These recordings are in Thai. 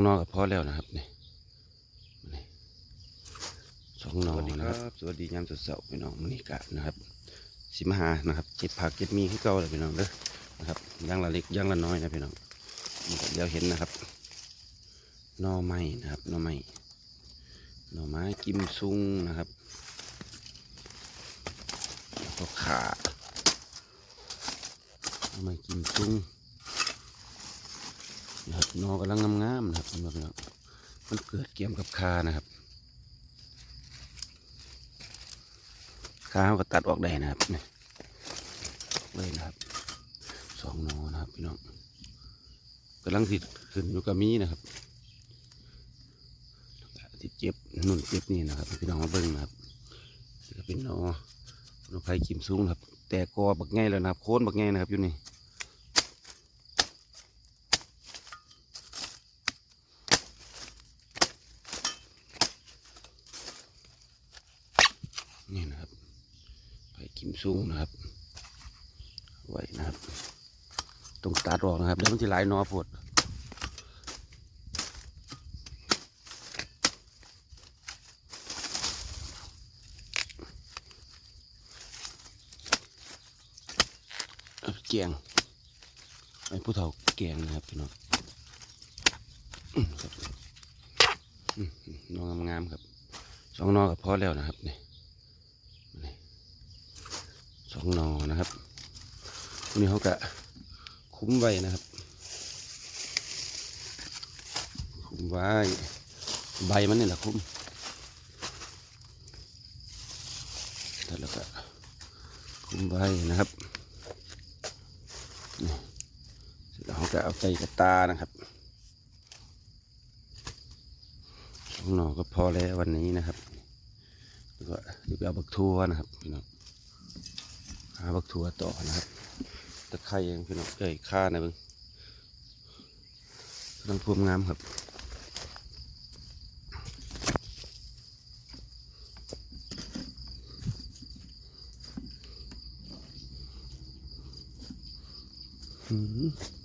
องนอกับพ่อแล้วนะครับนี่สองนอนะครับ สวัสดียามสดๆพี่น้องมอนิกะนะครับสิมหานะครับเจ็บผักเจ็บมีให้เก่าเลยพี่น้องเด้อนะครับย่างละเล็กย่างละน้อยนะพี่น้องเดี๋ยวเห็นนะครับนอไม้นะครับนอไม้หน่อไม้กิมซุงนะครับแล้วก็ขาหน่อไม้กิมซุง นะครับนอกำลังงามๆนะครับพี่น้องมันเกิดเกี่ยมกับคานะครับคาเขาก็ตัดออกได้นะครับนี่เลยนะครับสองนอนะครับพี่น้องกำลังติดขึ้นอยู่กับมีนะครับที่เจ็บนุ่นเจ็บนี่นะครับพี่น้องมาเบิ้งนะครับนี่ก็เป็นนอนอไผ่กิมซุงครับ แต่กอบักไงแล้วนะครับ โคนบักไงนะครับอยู่นี่นะครับ ไผ่กิมซุงนะครับ ไว้นะครับตรงตัดออกนะครับเดี๋ยวมันจะหลนอปวดเกียงไอ้ผู้เฒ่าเกียงนะครับพี่น้องอื้องงามๆครับสองนอกับพอแล้วนะครับนี่ องนอนะครับวันนี้เขากะคุ้มไว้นะครับ คุ้มไว้ใบมันนี่แหละคุ้มแล้วก็คุ้มไว้นะครับนี่เสร็จแล้วเขาก็เอาใจกระตานะครับสองหนอก็พอแล้ววันนี้นะครับแล้วก็เดี๋ยวไปเอาบักทั่วนะครับพี่น้อง หาบักถั่วต่อนะครับตะไคร้เองพี่น้องเอ้ยข้านะเบิ้งกำลังพวมงามครับอืม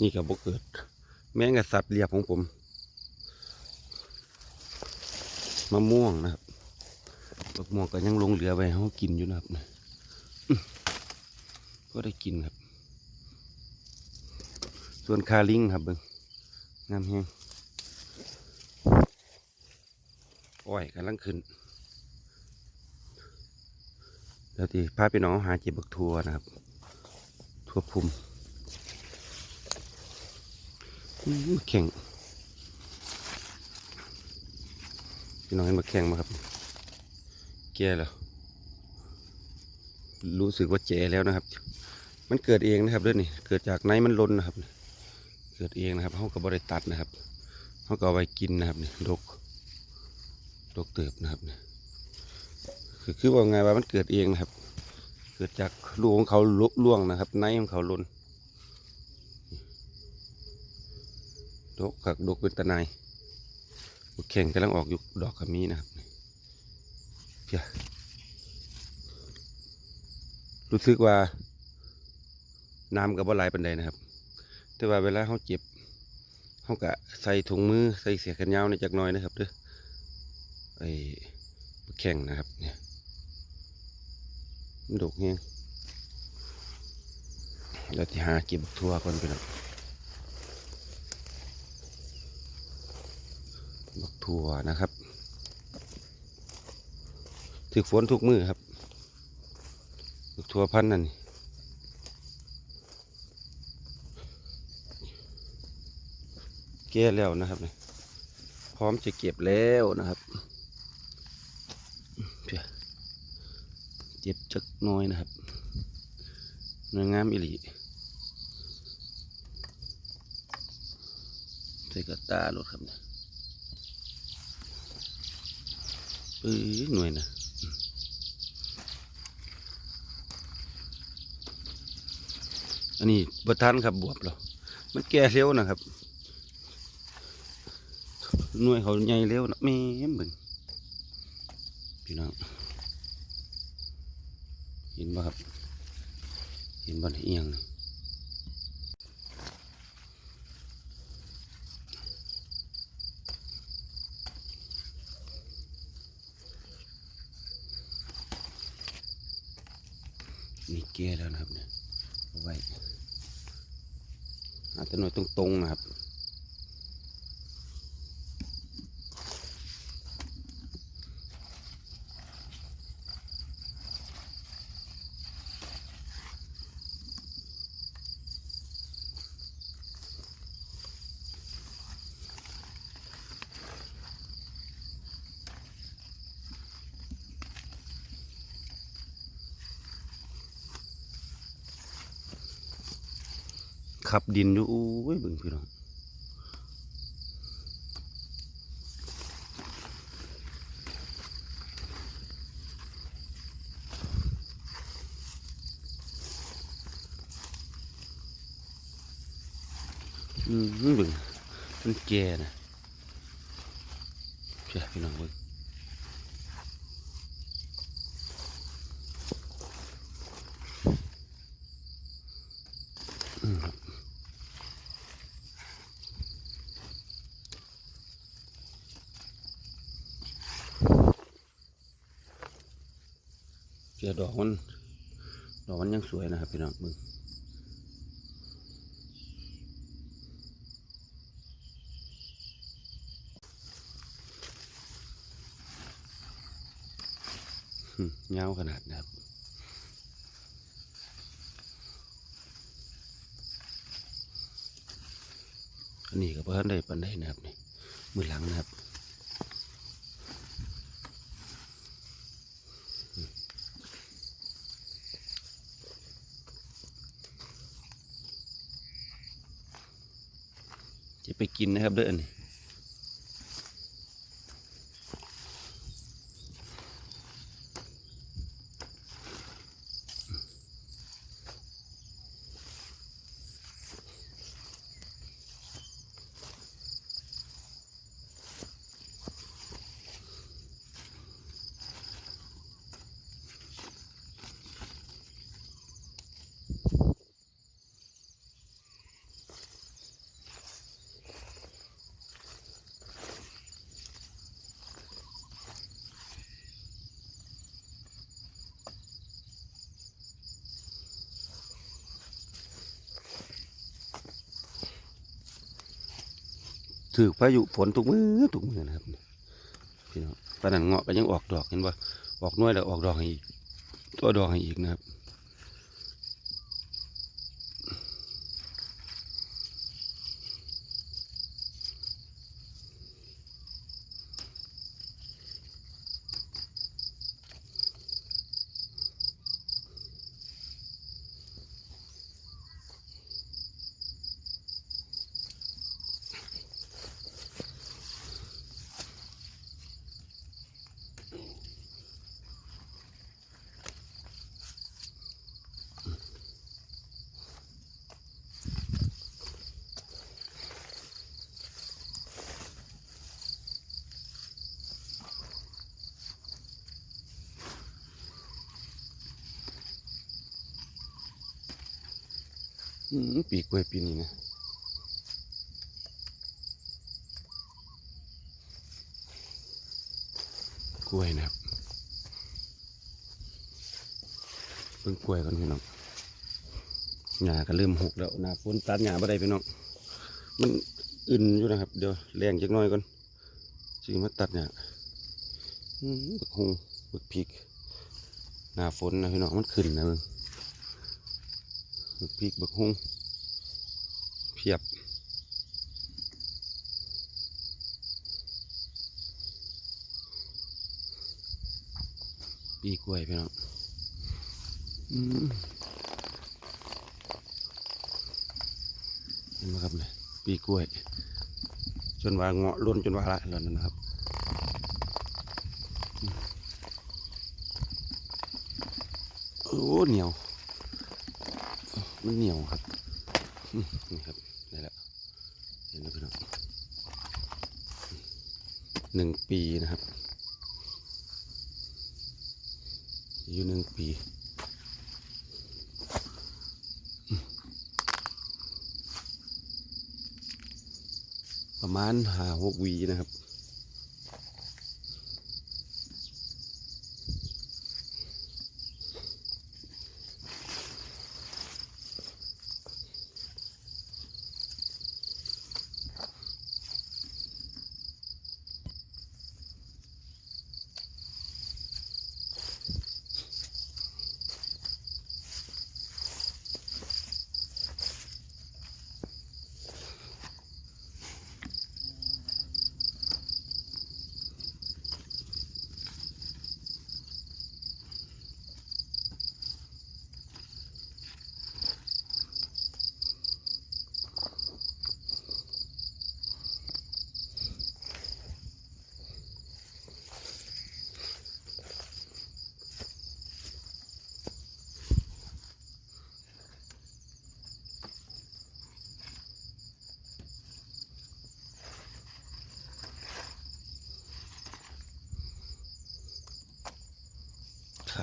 นี่กับบกเกิด แม้กับสัตว์เลียบของผม มะม่วงนะครับมะม่วงก็ยังลงเหลือไว้เขากินอยู่นะครับนะก็ได้กินครับ ส่วนคาลิงครับเบิ้งงามแห้งอ้อยกำลังขึ้นเดี๋ยวทีพาไปน้องหาเจ็บบักทัวนะครับ ทั่วภูมิแข่งพี่น้องเห็นมาแข่งมาครับ แก่แล้ว รู้สึกว่าเจ๋แล้วนะครับ มันเกิดเองนะครับเรื่องนี้เกิดจากในมันล้นนะครับ เกิดเองนะครับเขากับบริตัดนะครับเขาก็เอาไว้กินนะครับนี่ดกดกเติบนะครับนี่คือคือว่าไงว่ามันเกิดเองนะครับ เกิดจากลูกของเขาลุล่วงนะครับในของเขาล้นดกขักดกเป็นตะนายบักแข่งกำลังออกอยู่ดอกขมีนะครับเพียรู้สึกว่าน้ำกับว่าหลายปันใดนะครับ แต่ว่าเวลาเขาเจ็บเขากะใส่ถุงมือใส่เสียกันยาวในจักน้อยนะครับเด้อไอ้บักแข่งนะครับเนี่ย ดกเงี้ยเราจะหาเก็บบักทั่วก่อนไปแล้วบักทั่วนะครับ ถึกฝนทุกมือครับบักทั่วพันน์นั่นแก่แล้วนะครับ พร้อมจะเก็บแล้วนะครับเพียเจ็บจักห น้อยนะครับเนื้องามอิลีใส่กระตาลดครับเนี่ยปื้อหน่วยนะอันนี้บทันครับบวบเหรอมันแก่เร็วนะครับหน่วยเขาใหญ่เร็วนะแม่เบิ่งพี่น้อง ห็นบ่ครับ เห็นบ่เอียงนี่นี่แก่แล้วนะครับเนี่ยไว้อาจจะหน่วยตรงๆนะครับ ขับดินอยู่โอ้ยบิ่งพี่น้องอืมบิ่งมันแก่นะเชื่พี่น้องบิ่ง ดอกมันดอกมันยังสวยนะครับพี่น้องมึงเงาขนาดนะครับอันนี้ก็เพิ่นได้ปันได้นะครับนี่มือหลังนะครับ จะไป กินนะครับเด้อนี่ ถือพายุฝนทุกมือทุกมือนะครับพี่น้องปานนันเงาะก็ยังออกดอกเห็นว่าออกน้อยแล้วออกดอกให้อีก ตัวดอกให้อีกนะครับ ปีกล้วยปีนี้นะกล้วยนะครับเพิ่งกล้วยกันพี่น้องหญ้าก็เริ่มหกแล้วหน้าฝนตัดหญ้าบ่ได้พี่น้องมันอื่นอยู่นะครับ เดี๋ยวแรงจักหน่อยก่อนจึงมาตัดหญ้าอืมบักฮงบักพริกหน้าฝนนะพี่น้องมันขึ้นนะมึง บักพริกบักฮุงเพียบ ปีกล้วยพี่น้องอืมเห็นไหมครับเนี่ยปีกล้วย จนว่าเงาะล้นจนว่าละแล้วนั่นนะครับอืมโอ้เหนียว มันเหนียวครับนี่ครับได้แล้วเห็นแล้วพี่น้องหนึ่งปีนะครับอายุหนึ่งปีประมาณหาหกวีนะครับ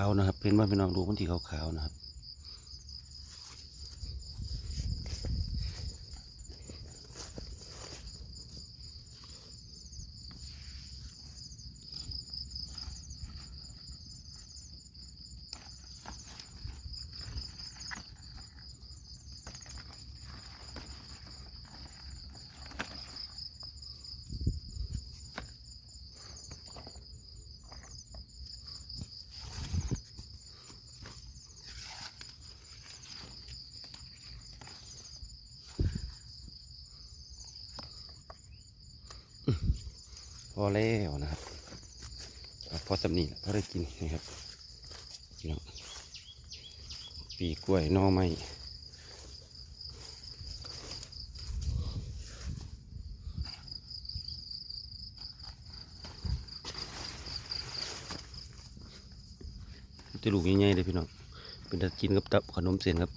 าวนะครับ เป็นว่าพี่น้องดูมันที่ขาวๆนะครับ อแล้วนะครับพอสำนีพอได้กินนะครับพี่น้องปีกล้วยนอไม้จะลูกใหญ่ๆเลยพี่น้อง เป็นตะกินกับตับขนมเส้นครับ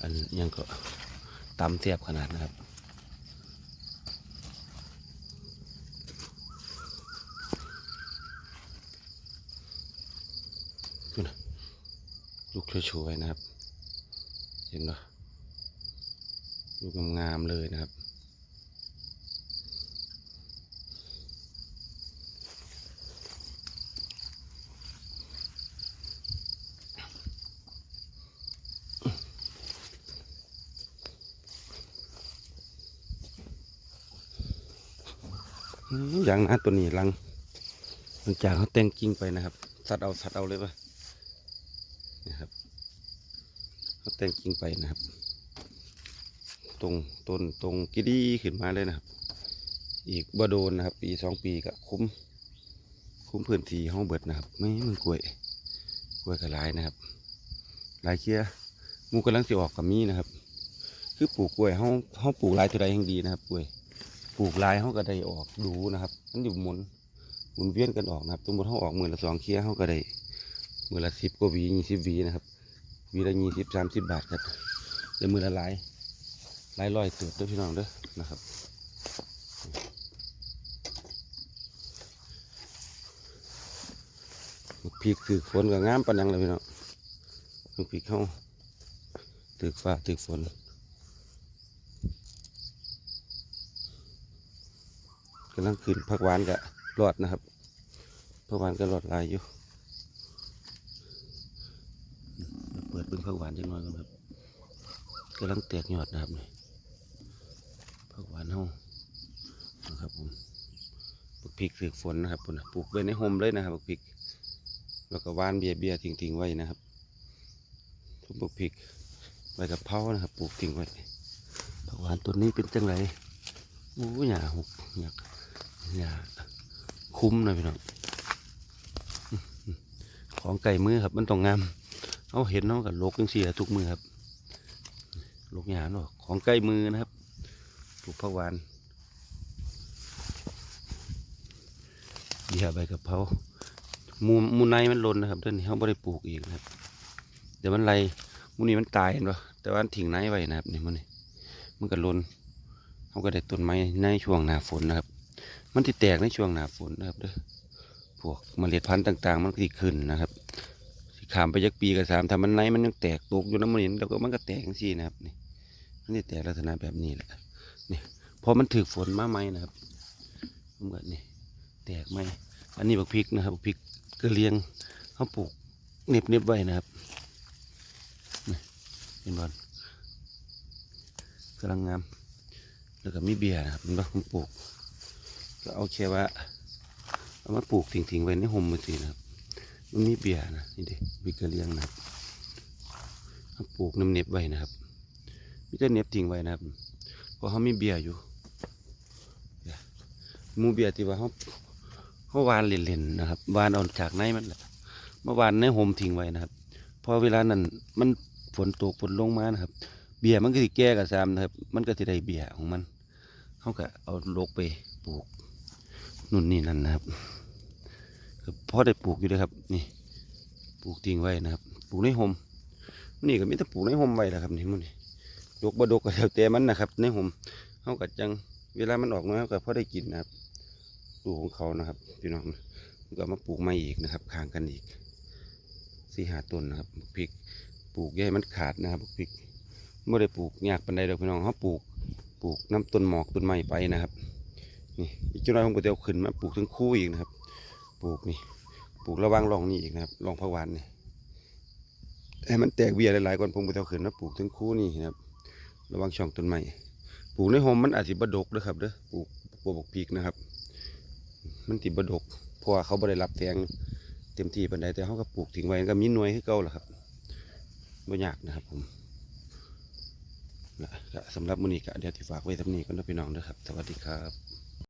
อันยังก็ตำเสียบขนาดนะครับ ดูนะลูก ช่วยๆนะครับ เห็นปะลูงามๆเลยนะครับอย่างนะตัวนี้ลังหลังจากเขาแต่งกิ่งไปนะครับ สัดเอาสัดเอาเลยปะนะครับเขา แต่งกิ่งไปนะครับ ตรงต้นตรงกิดีขึ้นมาเลยนะครับ อีกบ่โดนนะครับ ปีสองปีก็คุ้ม คุ้มพื้นที่ห้องเบิดนะครับ ไม่มันกล้วยกล้วยกระลายนะครับลายเคี้ยมูกำลังสิออกกับมีนะครับ คือปลูกกล้วยห้องห้องปลูกลายตัวใดแห่งดีนะครับกล้วยปลูกลายเขาก็ได้ออกดูนะครับมันอยู่หมุนหมุนเวียนกันออกนะครับสมมติเขาออกมือละสองเคี้ยเขาก็ได้มือละสิบกว่าวียี่สิบวีนะครับ วีละยี่สิบสามสิบบาทครับแล้วมือละลายลายร้อยตัวเด้อพี่น้องเด้อนะครับพริกถือฝนกับงามปันยังเลยพี่น้องพริกเข้าถือฟ้าถือฝนกำลังขึ้นผักหวานกะรอดนะครับผักหวานก็รอดลายอยู่เปิดเบิ้งผักหวานจังหน่อยกันครับ กำลังแตกยอดนะครับนี่ผักหวานเฮานะครับผมปลูกพริกถือฝนนะครับผมปลูกไว้ในโฮมเลยนะครับปลูกพริก แล้วก็วานเบียเบียๆทิ้งไว้นะครับทุกปลูกพริกใบกะเพรานะครับปลูกทิ้งไว้ผักหวานต้นนี้เป็นจังไรโอ้ยหยาหกหยาอย่าคุ้มนะพี่น้องของไก่มือครับมันต้องงามเอาเห็นเน้องกับโลกจังสี่ทุกมือครับ ลูกหยาเนาะของไก่มือนะครับปลูกผักหวานเบียร์ใบกะเพรามูมูในมันล่นนะครับเดี๋ยวนี้เขาไม่ได้ปลูกอีกนะครับ เดี๋ยวมันไรมูนี้มันตายเห็นปะแต่ว่ามันทิ้งในไว้นะครับนี่มันนี่มันก็ล่นเขาก็ได้ต้นไม้ในช่วงหน้าฝนนะครับ มันที่แตกในช่วงหน้าฝนนะครับเด้อพวกเมล็ดพันธุ์ต่าง ๆ มันก็สิขึ้นนะครับขามไปยักปีกับสามถ้ามันไนมันยังแตกตกอยู่น้ำมันเห็นแล้วก็มันก็แตกจังซี่นะครับนี่ นจะแตกลักษณะแบบนี้แหละนี่พอมันถือฝนมาไหมนะครับมันก็นี่แตกไหมอันนี้บักพริกนะครับบักพริกกระเลียงเขาปลูกเน็บเน็บไว้นะครับนี่เห็นบอลกำลังงามแล้วก็มีเบียร์นะครับมันก็ผมปลูก ก็เอาแค่ว่าเอามาปลูกทิ้งๆไว้ในห่มมือสินะครับมันมีเบียร์นะนี่เด็กบิกกระเลียงนะครับเอาปลูกน้ำเน็บไว้นะครับ มีแต่เน็บทิ้งไว้นะครับเพราะเขามีเบียร์อยู่มูเบียร์ที่ว่าเขาเขาวานเล่นๆนะครับวานเอาจากในมันแหละเมื่อวานในห่มทิ้งไว้นะครับพอเวลานั้นมันฝนตกฝนลงมานะครับ เบียร์มันก็สิแก้กับซามนะครับ มันก็สิได้เบียร์ของมันเขาก็เอาลกไปปลูกนู่นนี่นั่นนะครับพอได้ปลูกอยู่เลยครับ นี่ ปลูกทิ้งไว้นะครับ ปลูกในห่มนี่ก็มีแต่ปลูกในห่มไว้แหละครับนี่มันนี่ ดกบดกก็แล้วแต่มันนะครับในห่มเขาก็จังเวลามันออกมาก็พอได้กินนะครับดูของเขานะครับพี่น้องก็มาปลูกใหม่อีกนะครับข้างกันอีกสี่หาต้นนะครับพริกปลูกอย่าให้มันขาดนะครับพริกไม่ได้ปลูกยากปันใดดอกพี่น้องเขาปลูกปลูกน้ำต้นหมอกต้นไม้ไปนะครับนี่อีกจุดหน่อยผมก็จะเอาขึ้นมาปลูกทั้งคู่อีกนะครับ ปลูกนี่ปลูกระว่างรองนี่อีกนะครับรองพะวานนี่ให้มันแตกเบี้ยหลายๆก่อนผมก็จะเอาขึ้นมาปลูกทั้งคู่นี่นะครับ ระวังช่องต้นไม้ปลูกในโฮมมันอาจจะบดกด้วยครับเด้อปลูกปลูกบกพีกนะครับ มันติบดกเพราะว่าเขาไม่ไดรับแสงเต็มที่ปันใดแต่เขาก็ปลูกทิ้งไว้ก็มีหน่วยให้เก่าแหละครับไม่ยากนะครับผมสำหรับมื้อนี้ก็เดี๋ยวที่ฝากไว้ทำนี้ก็นะพี่น้องเด้อครับ สวัสดีครับ